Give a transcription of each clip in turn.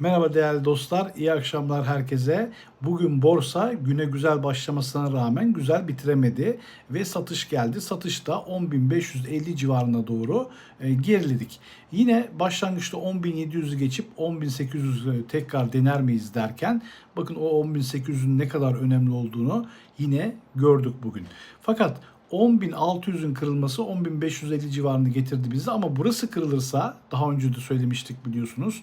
Merhaba değerli dostlar, iyi akşamlar herkese. Bugün borsa güne güzel başlamasına rağmen güzel bitiremedi ve satış geldi. Satışta 10.550 civarına doğru e, geriledik. Yine başlangıçta 10.700'ü geçip 10.800'ü tekrar dener miyiz derken bakın o 10.800'ün ne kadar önemli olduğunu yine gördük bugün. Fakat 10.600'ün kırılması 10.550 civarını getirdi bizi ama burası kırılırsa daha önce de söylemiştik biliyorsunuz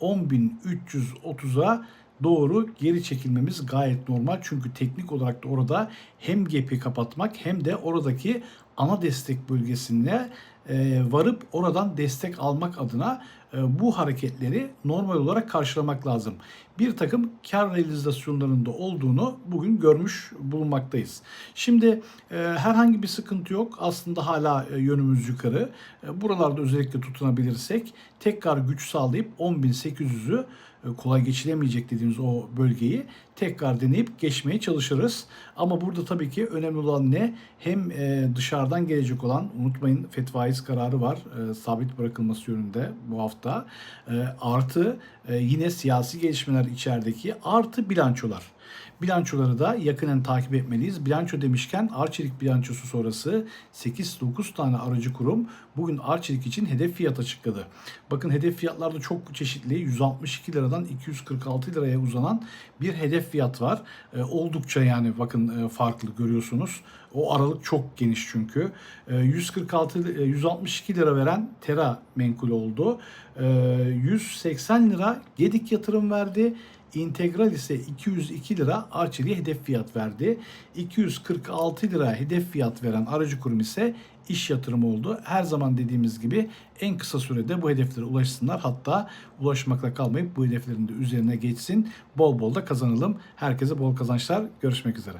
10.330'a doğru geri çekilmemiz gayet normal. Çünkü teknik olarak da orada hem gap'i kapatmak hem de oradaki ana destek bölgesine e, varıp oradan destek almak adına e, bu hareketleri normal olarak karşılamak lazım. Bir takım kar realizasyonlarında olduğunu bugün görmüş bulunmaktayız. Şimdi e, herhangi bir sıkıntı yok. Aslında hala e, yönümüz yukarı. E, buralarda özellikle tutunabilirsek tekrar güç sağlayıp 10.800'ü e, kolay geçilemeyecek dediğimiz o bölgeyi tekrar deneyip geçmeye çalışırız. Ama burada tabii ki önemli olan ne? Hem e, dışarıdan gelecek olan unutmayın FED faiz kararı var. E, sabit bırakılması yönünde bu hafta. E, artı e, yine siyasi gelişmeler içerideki artı bilançolar. Bilançoları da yakinen takip etmeliyiz. Bilanço demişken Arçelik bilançosu sonrası 8-9 tane aracı kurum bugün Arçelik için hedef fiyat açıkladı. Bakın hedef fiyatlar da çok çeşitli. 162 liradan 246 liraya uzanan bir hedef fiyat var. E, oldukça yani bakın e, farklı görüyorsunuz. O aralık çok geniş çünkü. E, 146 e, 162 lira veren Tera menkul oldu. E, 180 lira Gedik yatırım verdi. İntegral ise 202 lira Arçelik'e hedef fiyat verdi. 246 lira hedef fiyat veren aracı kurum ise iş yatırımı oldu. Her zaman dediğimiz gibi en kısa sürede bu hedeflere ulaşsınlar. Hatta ulaşmakla kalmayıp bu hedeflerin de üzerine geçsin. Bol bol da kazanalım. Herkese bol kazançlar. Görüşmek üzere.